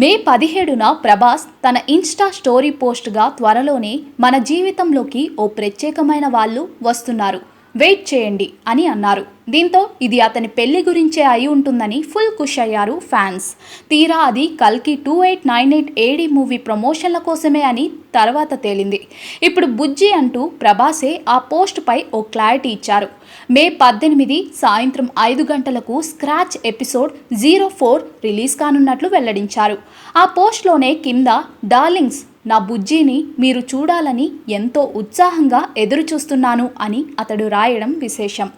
మే పదిహేడున ప్రభాస్ తన Insta story పోస్ట్గా త్వరలోనే మన జీవితంలోకి ఓ ప్రత్యేకమైన వాళ్ళు వస్తున్నారు. వెయిట్ చేయండి అని అన్నారు. దీంతో ఇది అతని పెళ్ళి గురించే అయి ఉంటుందని ఫుల్ ఖుష్ అయ్యారు ఫ్యాన్స్. తీరా అది కల్కి two eight nine eight AD movie ప్రమోషన్ల కోసమే అని తర్వాత తేలింది. ఇప్పుడు బుజ్జి అంటూ ప్రభాసే ఆ పోస్ట్పై ఓ క్లారిటీ ఇచ్చారు. మే పద్దెనిమిది సాయంత్రం ఐదు గంటలకు scratch episode zero four release కానున్నట్లు వెల్లడించారు. ఆ పోస్ట్లోనే కింద డార్లింగ్స్ నా బుజ్జిని మీరు చూడాలని ఎంతో ఉత్సాహంగా ఎదురుచూస్తున్నాను అని అతడు రాయడం విశేషం.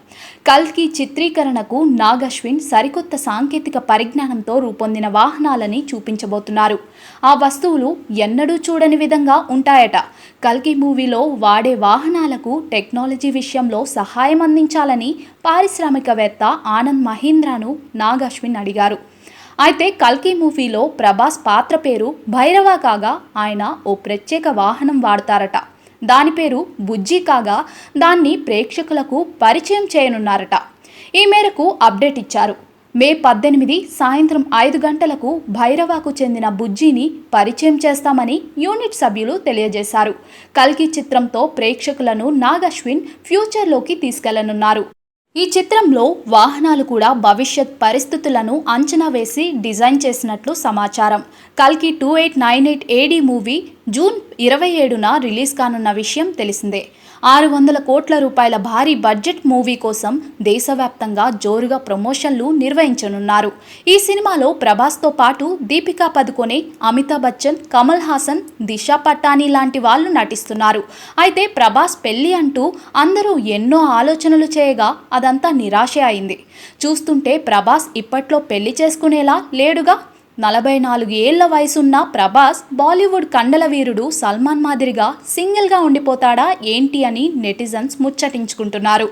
కల్కి చిత్రీకరణకు నాగశ్విన్ సరికొత్త సాంకేతిక పరిజ్ఞానంతో రూపొందిన వాహనాలని చూపించబోతున్నారు. ఆ వస్తువులు ఎన్నడూ చూడని విధంగా ఉంటాయట. కల్కి మూవీలో వాడే వాహనాలకు టెక్నాలజీ విషయంలో సహాయం అందించాలని పారిశ్రామికవేత్త ఆనంద్ మహీంద్రాను నాగశ్విన్ అడిగారు. అయితే కల్కి మూవీలో ప్రభాస్ పాత్ర పేరు భైరవ కాగా ఆయన ఓ ప్రత్యేక వాహనం వాడతారట. దాని పేరు బుజ్జి కాగా దాన్ని ప్రేక్షకులకు పరిచయం చేయనున్నారట. ఈ మేరకు అప్డేట్ ఇచ్చారు. మే పద్దెనిమిది సాయంత్రం ఐదు గంటలకు భైరవాకు చెందిన బుజ్జిని పరిచయం చేస్తామని యూనిట్ సభ్యులు తెలియజేశారు. కల్కి చిత్రంతో ప్రేక్షకులను నాగశ్విన్ ఫ్యూచర్లోకి తీసుకెళ్ళనున్నారు. ఈ చిత్రంలో వాహనాలు కూడా భవిష్యత్ పరిస్థితులను అంచనా వేసి డిజైన్ చేసినట్లు సమాచారం. కల్కి two eight nine eight AD movie June ఇరవై ఏడున రిలీజ్ కానున్న విషయం తెలిసిందే. ఆరు వందల కోట్ల రూపాయల భారీ బడ్జెట్ మూవీ కోసం దేశవ్యాప్తంగా జోరుగా ప్రమోషన్లు నిర్వహించనున్నారు. ఈ సినిమాలో ప్రభాస్తో పాటు దీపికా పదుకొనే అమితాబ్ బచ్చన్ కమల్ హాసన్ దిశా పట్టానీ లాంటి వాళ్ళు నటిస్తున్నారు. అయితే ప్రభాస్ పెళ్ళి అంటూ అందరూ ఎన్నో ఆలోచనలు చేయగా అదంతా నిరాశ అయింది. చూస్తుంటే ప్రభాస్ ఇప్పట్లో పెళ్ళి చేసుకునేలా లేడుగా నలభై నాలుగు ఏళ్ళ వయసున్న ప్రభాస్ బాలీవుడ్ కండల వీరుడు సల్మాన్ మాదిరిగా సింగిల్గా ఉండిపోతాడా ఏంటి అని నెటిజన్స్ ముచ్చటించుకుంటున్నారు.